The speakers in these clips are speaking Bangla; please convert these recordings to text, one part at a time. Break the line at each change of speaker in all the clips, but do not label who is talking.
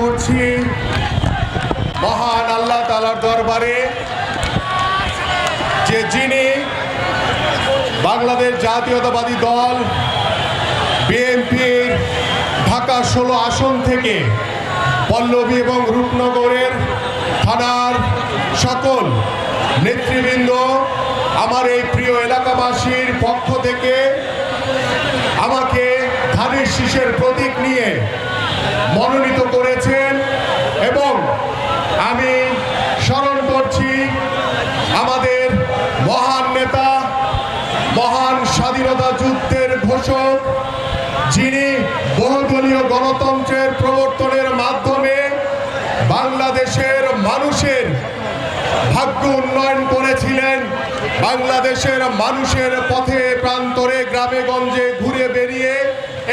করছি। মহান আল্লাহ তালার দরবারে যে যিনি বাংলাদেশ জাতীয়তাবাদী দল, বিএনপির ঢাকা ষোলো আসন থেকে পল্লবী এবং রূপনগরের থানার সকল নেতৃবৃন্দ, আমার এই প্রিয় এলাকাবাসীর পক্ষ থেকে আমাকে ধানের শীষের প্রতীক নিয়ে মনোনীত করেছেন এবং আমি স্মরণ করছি আমাদের মহান নেতা মহান স্বাধীনতা যুদ্ধের ঘোষক যিনি বহুদলীয় গণতন্ত্রের প্রবর্তনের মাধ্যমে বাংলাদেশের মানুষের ভাগ্য উন্নয়ন করেছিলেন। বাংলাদেশের মানুষের পথে প্রান্তরে গ্রামে গঞ্জে ঘুরে বেরিয়ে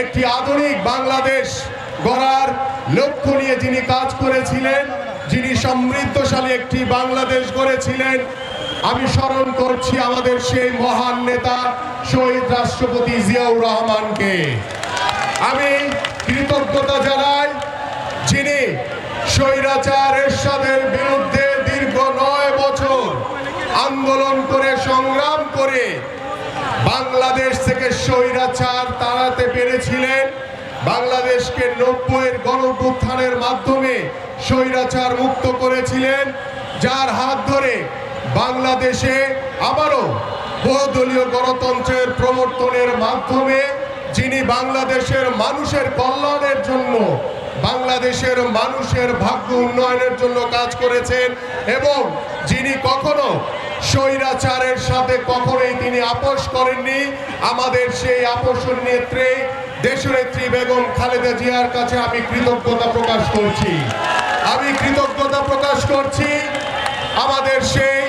একটি আধুনিক বাংলাদেশ গড়ার লক্ষ্য নিয়ে যিনি কাজ করেছিলেন, যিনি সমৃদ্ধশালী একটি বাংলাদেশ গড়েছিলেন। আমি স্মরণ করছি আমাদের সেই মহান নেতা, শহীদ রাষ্ট্রপতি জিয়াউর রহমানকে। আমি কৃতজ্ঞতা জানাই, যিনি স্বৈরাচার এরশাদের বিরুদ্ধে দীর্ঘ নয় বছর আন্দোলন করে সংগ্রাম করে বাংলাদেশ থেকে স্বৈরাচার তাড়াতে পেরেছিলেন। বাংলাদেশকে নব্বইয়ের গণপুত্থানের মাধ্যমে স্বৈরাচার মুক্ত করেছিলেন, যার হাত ধরে বাংলাদেশে আবারও বহুদলীয় গণতন্ত্রের প্রবর্তনের মাধ্যমে যিনি বাংলাদেশের মানুষের কল্যাণের জন্য, বাংলাদেশের মানুষের ভাগ্য উন্নয়নের জন্য কাজ করেছেন এবং যিনি কখনো স্বৈরাচারের সাথে কখনোই তিনি আপোষ করেননি, আমাদের সেই আপোষের নেত্রী, দেশনেত্রী বেগম খালেদা জিয়ার কাছে আমি কৃতজ্ঞতা প্রকাশ করছি। আমি কৃতজ্ঞতা প্রকাশ করছি। আমাদের সেই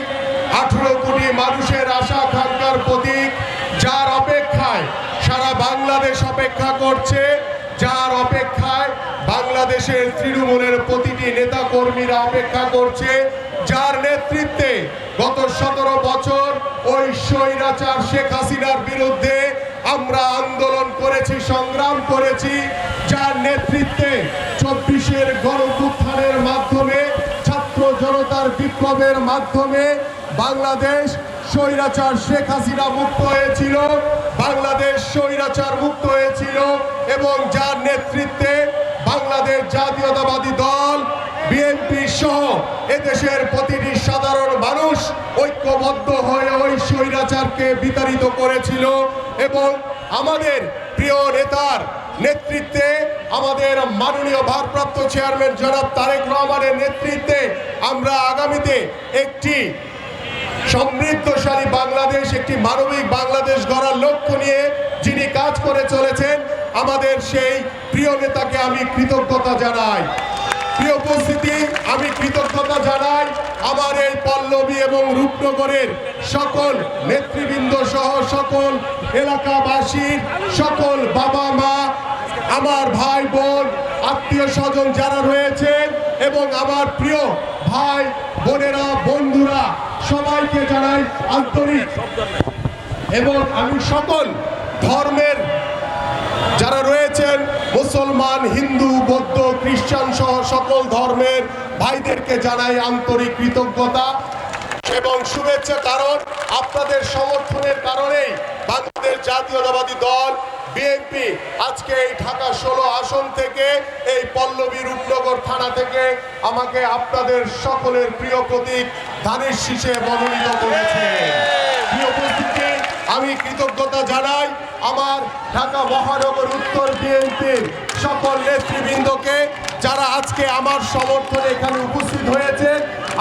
আঠেরো কোটি মানুষের আশা আকাঙ্ক্ষার প্রতীক যার অপেক্ষায় সারা বাংলাদেশ অপেক্ষা করছে, যার অপেক্ষায় বাংলাদেশের তৃণমূলের প্রতিটি নেতা কর্মীরা অপেক্ষা করছে, যার নেতৃত্বে গত সতেরো বছর ওই স্বৈরাচার শেখ হাসিনার বিরুদ্ধে আমরা আন্দোলন করেছি, সংগ্রাম করেছি, যার নেতৃত্বে চব্বিশের গণপুত্থানের মাধ্যমে, ছাত্র জনতার বিপ্লবের মাধ্যমে বাংলাদেশ স্বৈরাচার শেখ হাসিনা মুক্ত হয়েছিল, বাংলাদেশ স্বৈরাচার মুক্ত হয়েছিল এবং যার নেতৃত্বে বাংলাদেশ জাতীয়তাবাদী দল, বিএনপি সহ এদেশের প্রতিটি সাধারণ মানুষ ঐক্যবদ্ধ হয়ে ওই স্বৈরাচারকে বিতাড়িত করেছিল এবং আমাদের প্রিয় নেতার নেতৃত্বে আমাদের মাননীয় ভারপ্রাপ্ত চেয়ারম্যান জনাব তারেক রহমানের নেতৃত্বে আমরা আগামীতে একটি সমৃদ্ধশালী বাংলাদেশ, একটি মানবিক বাংলাদেশ গড়ার লক্ষ্য নিয়ে যিনি কাজ করে চলেছেন, আমাদের সেই প্রিয় নেতাকে আমি কৃতজ্ঞতা জানাই। প্রিয় উপস্থিতি, আমি কৃতজ্ঞতা জানাই আমার এই পল্লবী এবং রূপনগরের সকল নেতৃবৃন্দ সহ সকল এলাকাবাসীর সকল বাবা মা, আমার ভাই বোন, আত্মীয় স্বজন যারা রয়েছেন এবং আমার প্রিয় ভাই, বোনেরা, বন্ধুরা, সবাইকে জানাই আন্তরিক। এবং আমি সকল ধর্মের যারা রয়েছেন, মুসলমান, হিন্দু, বৌদ্ধ, খ্রিস্টান সহ সকল ধর্মের ভাইদেরকে জানাই আন্তরিক কৃতজ্ঞতা এবং শুভেচ্ছা, কারণ আপনাদের সমর্থনের কারণেই জাতীয়তাবাদী দল বিএনপি আজকে এই ঢাকা ষোলো আসন থেকে এই পল্লবী রূপনগর থানা থেকে আমাকে আপনাদের সকলের প্রিয় প্রতীক ধানের শীষে মনোনীত করেছে। আমি কৃতজ্ঞতা জানাই আমার ঢাকা মহানগর উত্তর বিএনপির সকল নেতৃবৃন্দকে। যারা আজকে আমার সমর্থনে এখানে উপস্থিত হয়েছে,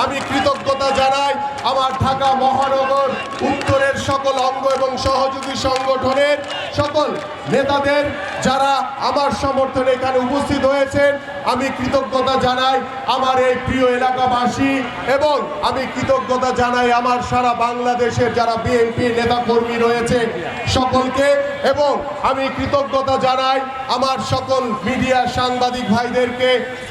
আমি কৃতজ্ঞতা জানাই আমার ঢাকা মহানগর উত্তরের সকল অঙ্গ এবং সহযোগী সংগঠনের সকল নেতাদের যারা আমার সমর্থনে এখানে উপস্থিত হয়েছেন, আমি কৃতজ্ঞতা জানাই আমার এই প্রিয় এলাকাবাসী এবং আমি কৃতজ্ঞতা জানাই আমার সারা বাংলাদেশের যারা বিএনপি নেতাকর্মী রয়েছে সকলকে এবং আমি কৃতজ্ঞতা জানাই আমার সকল মিডিয়া সাংবাদিক ভাইদেরকে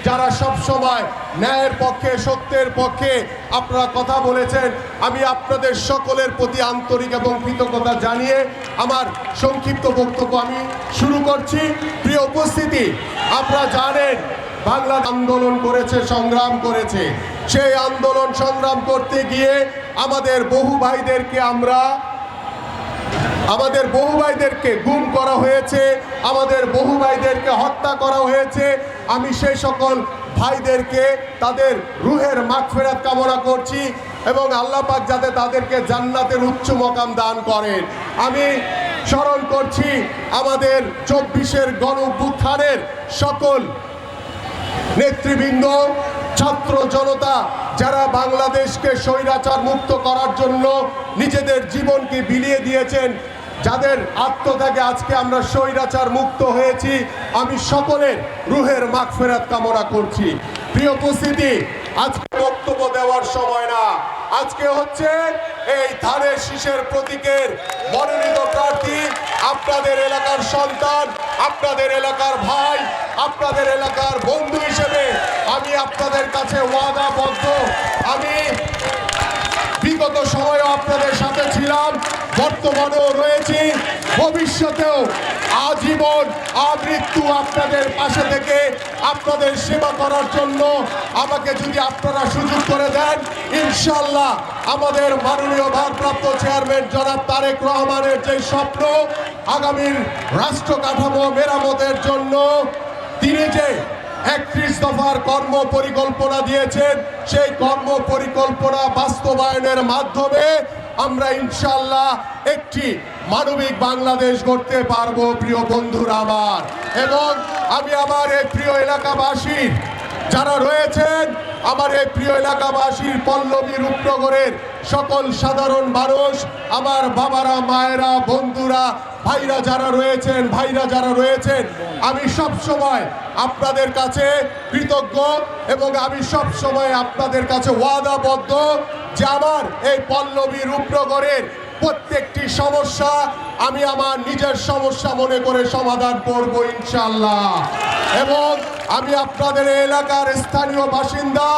যারা সব সময় ন্যায়ের পক্ষে, সত্যের পক্ষে আপনারা কথা বলেছেন, আমি আপনাদের সকলের প্রতি আন্তরিক এবং কৃতজ্ঞতা জানিয়ে আমার সংক্ষিপ্ত বক্তব্য আমি শুরু করছি। প্রিয় উপস্থিতি, আপনারা জানেন বাংলা আন্দোলন করেছে, সংগ্রাম করেছে। সেই আন্দোলন সংগ্রাম করতে গিয়ে আমাদের বহু ভাইদেরকে আমরা আমাদের বহু ভাইদেরকে গুম করা হয়েছে, আমাদের বহু ভাইদেরকে হত্যা করা হয়েছে। আমি সেই সকল ভাইদেরকে তাদের রুহের মাগফেরাত কামনা করছি এবং আল্লাহ পাক যাতে তাদেরকে জান্নাতের উচ্চ মকাম দান করেন। আমি স্মরণ করছি আমাদের চব্বিশের গণ সকল নেতৃবৃন্দ, ছাত্র জনতা, যারা বাংলাদেশকে স্বৈরাচার মুক্ত করার জন্য নিজেদের জীবনকে বিলিয়ে দিয়েছেন যাদের আত্মত্যাগে আজকে আমরা স্বৈরাচার মুক্ত হয়েছি, আমি সকলের রুহের মাগফেরাত কামনা করছি। প্রিয় উপস্থিতি, আজকে বক্তব্য দেওয়ার সময় না। আজকে হচ্ছে এই ধানের শীষের প্রতীকের মনোনীত প্রার্থী, আপনাদের এলাকার সন্তান, আপনাদের এলাকার ভাই, আপনাদের এলাকার বন্ধু হিসেবে আমি আপনাদের কাছে ওয়াদাবদ্ধ। আমি বিগত সময়েও আপনাদের সাথে ছিলাম। বর্তমানেও রয়েছি। ভবিষ্যতেও আজীবন আমৃত্যু আপনাদের পাশে থেকে আপনাদের সেবা করার জন্য আমাকে যদি আপনারা সুযোগ করে দেন ইনশাল্লাহ আমাদের মাননীয় ভারপ্রাপ্ত চেয়ারম্যান জনাব তারেক রহমানের যে স্বপ্ন, আগামীর রাষ্ট্র কাঠামো মেরামতের জন্য তিনি যে একত্রিশ দফার কর্ম পরিকল্পনা দিয়েছেন, সেই কর্ম পরিকল্পনা বাস্তবায়নের মাধ্যমে আমরা ইনশাল্লাহ একটি মানবিক বাংলাদেশ গড়তে পারব, প্রিয় বন্ধুরা আমার। এবং আমি আমার এই প্রিয় এলাকাবাসীর যারা রয়েছেন, আমার এই প্রিয় এলাকাবাসীর পল্লবী রূপনগরের সকল সাধারণ মানুষ, আমার বাবারা, মায়েরা, বন্ধুরা, ভাইরা যারা রয়েছেন, ভাইরা যারা রয়েছেন, আমি সব সময় আপনাদের কাছে কৃতজ্ঞ এবং আমি সব সময় আপনাদের কাছে ওয়াদাবদ্ধ যে আমার এই পল্লবী রূপনগরের প্রত্যেকটি সমস্যা আমি আমার নিজের সমস্যা মনে করে সমাধান করব ইনশাল্লাহ এবং আমি আপনাদের এলাকার স্থানীয় বাসিন্দা,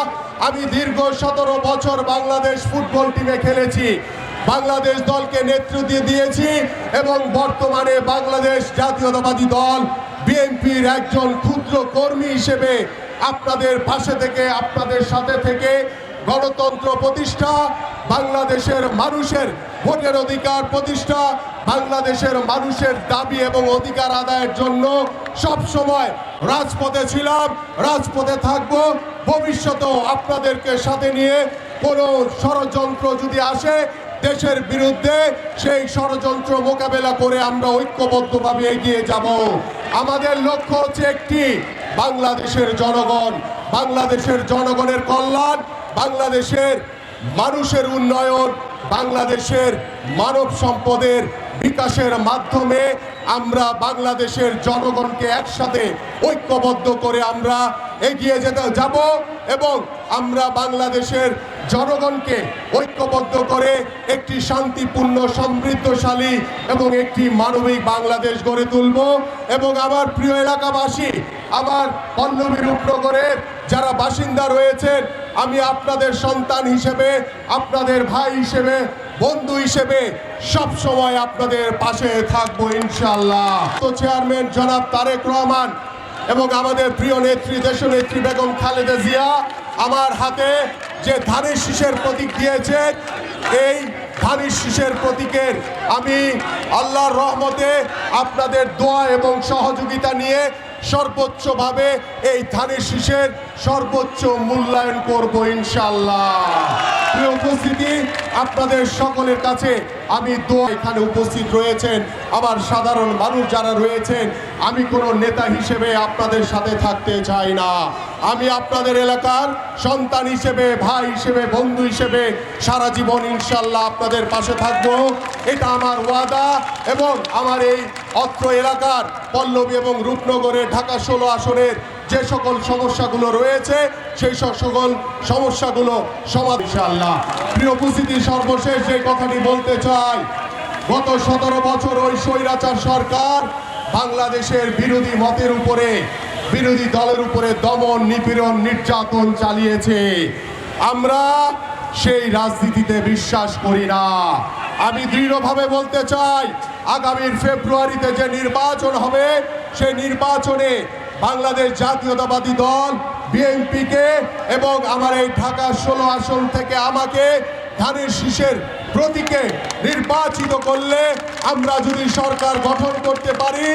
আমি দীর্ঘ সতেরো বছর বাংলাদেশ ফুটবল টিমে খেলেছি। বাংলাদেশ দলকে নেতৃত্ব দিয়েছি এবং বর্তমানে বাংলাদেশ জাতীয়তাবাদী দল বিএনপির একজন ক্ষুদ্র কর্মী হিসেবে আপনাদের পাশে থেকে, আপনাদের সাথে থেকে গণতন্ত্র প্রতিষ্ঠা বাংলাদেশের মানুষের ভোটের অধিকার প্রতিষ্ঠা, বাংলাদেশের মানুষের দাবি এবং অধিকার আদায়ের জন্য সব সময় রাজপথে ছিলাম, রাজপথে থাকব। ভবিষ্যতেও আপনাদেরকে সাথে নিয়ে কোনো ষড়যন্ত্র যদি আসে দেশের বিরুদ্ধে, সেই ষড়যন্ত্র মোকাবেলা করে আমরা ঐক্যবদ্ধভাবে এগিয়ে যাব। আমাদের লক্ষ্য হচ্ছে একটি, বাংলাদেশের জনগণ, বাংলাদেশের জনগণের কল্যাণ, বাংলাদেশের মানুষের উন্নয়ন, বাংলাদেশের মানব সম্পদের বিকাশের মাধ্যমে আমরা বাংলাদেশের জনগণকে একসাথে ঐক্যবদ্ধ করে আমরা এগিয়ে যেতে যাব এবং আমরা বাংলাদেশের জনগণকে ঐক্যবদ্ধ করে একটি শান্তিপূর্ণ, সমৃদ্ধশালী এবং একটি মানবিক বাংলাদেশ গড়ে তুলব এবং আমার প্রিয় এলাকাবাসী, আমার পল্লবী রূপনগরের যারা বাসিন্দা রয়েছেন, আমি আপনাদের সন্তান হিসেবে, আপনাদের ভাই হিসেবে, বন্ধু হিসেবে সব সময় আপনাদের পাশে থাকব ইনশাল্লাহ তো চেয়ারম্যান জনাব তারেক রহমান এবং আমাদের প্রিয় নেত্রী দেশনেত্রী বেগম খালেদা জিয়া আমার হাতে যে ধানের শীষের প্রতীক দিয়েছেন, এই ধানের শীষের প্রতীকের আমি আল্লাহর রহমতে আপনাদের দোয়া এবং সহযোগিতা নিয়ে সর্বোচ্চভাবে এই ধানের শীষের সর্বোচ্চ মূল্যায়ন করব ইনশাল্লাহ প্রিয় উপস্থিতি, আপনাদের সকলের কাছে আমি দোয়া এখানে উপস্থিত রয়েছেন। আমার সাধারণ মানুষ যারা রয়েছেন, আমি কোনো নেতা হিসেবে আপনাদের সাথে থাকতে চাই না। আমি আপনাদের এলাকার সন্তান হিসেবে, ভাই হিসেবে, বন্ধু হিসেবে সারা জীবন ইনশাল্লাহ আপনাদের পাশে থাকব। এটা আমার ওয়াদা এবং আমার এই অত্র এলাকার পল্লবী এবং রূপনগরের ঢাকা ষোলো আসনের যে সকল সমস্যাগুলো রয়েছে, সেই সকল সমস্যাগুলো সমাধান ইনশাল্লাহ প্রিয় উপস্থিতি, সর্বশেষ যে কথাটি বলতে চাই, গত সতেরো বছর ওই স্বৈরাচার সরকার বাংলাদেশের বিরোধী মতের উপরে বিরোধী দলের উপরে দমন, নিপীড়ন, নির্যাতন চালিয়েছে। আমরা সেই রাজনীতিতে বিশ্বাস করি না। আমি দৃঢ়ভাবে বলতে চাই, আগামীর ফেব্রুয়ারিতে যে নির্বাচন হবে, সেই নির্বাচনে বাংলাদেশ জাতীয়তাবাদী দল, বিএনপিকে এবং আমার এই ঢাকা ষোলো আসন থেকে আমাকে ধানের শীষের প্রতীকে নির্বাচিত করলে আমরা যদি সরকার গঠন করতে পারি,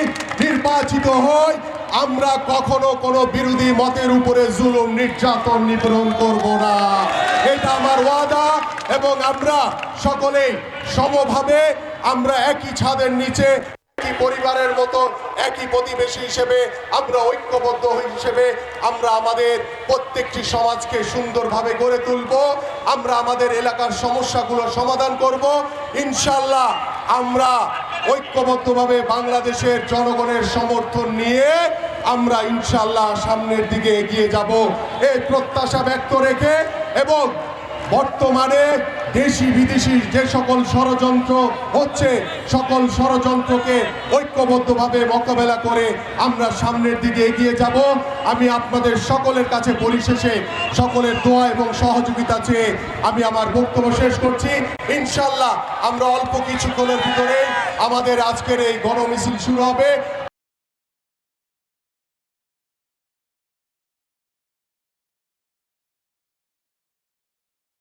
নির্বাচিত হই আমরা কখনো কোনো বিরোধী মতের উপরে জুলুম, নির্যাতন, নিপীড়ন করব না। এটা আমার ওয়াদা এবং আমরা সকলেই সমভাবে আমরা একই ছাদের নিচে, একই পরিবারের মতো, একই প্রতিবেশী হিসেবে, আমরা ঐক্যবদ্ধ হিসেবে আমরা আমাদের প্রত্যেকটি সমাজকে সুন্দরভাবে গড়ে তুলব। আমরা আমাদের এলাকার সমস্যাগুলো সমাধান করব। ইনশাল্লাহ আমরা ঐক্যবদ্ধভাবে বাংলাদেশের জনগণের সমর্থন নিয়ে আমরা ইনশাল্লাহ সামনের দিকে এগিয়ে যাব। এই প্রত্যাশা ব্যক্ত রেখে এবং বর্তমানে দেশি বিদেশি যে সকল ষড়যন্ত্র হচ্ছে, সকল ষড়যন্ত্রকে ঐক্যবদ্ধভাবে মোকাবেলা করে আমরা সামনের দিকে এগিয়ে যাব। আমি আপনাদের সকলের কাছে পরিশেষে সকলের দোয়া এবং সহযোগিতা চেয়ে আমি আমার বক্তব্য শেষ করছি। ইনশাল্লাহ আমরা অল্প কিছুক্ষণের ভিতরে আমাদের আজকের এই গণমিছিল শুরু হবে।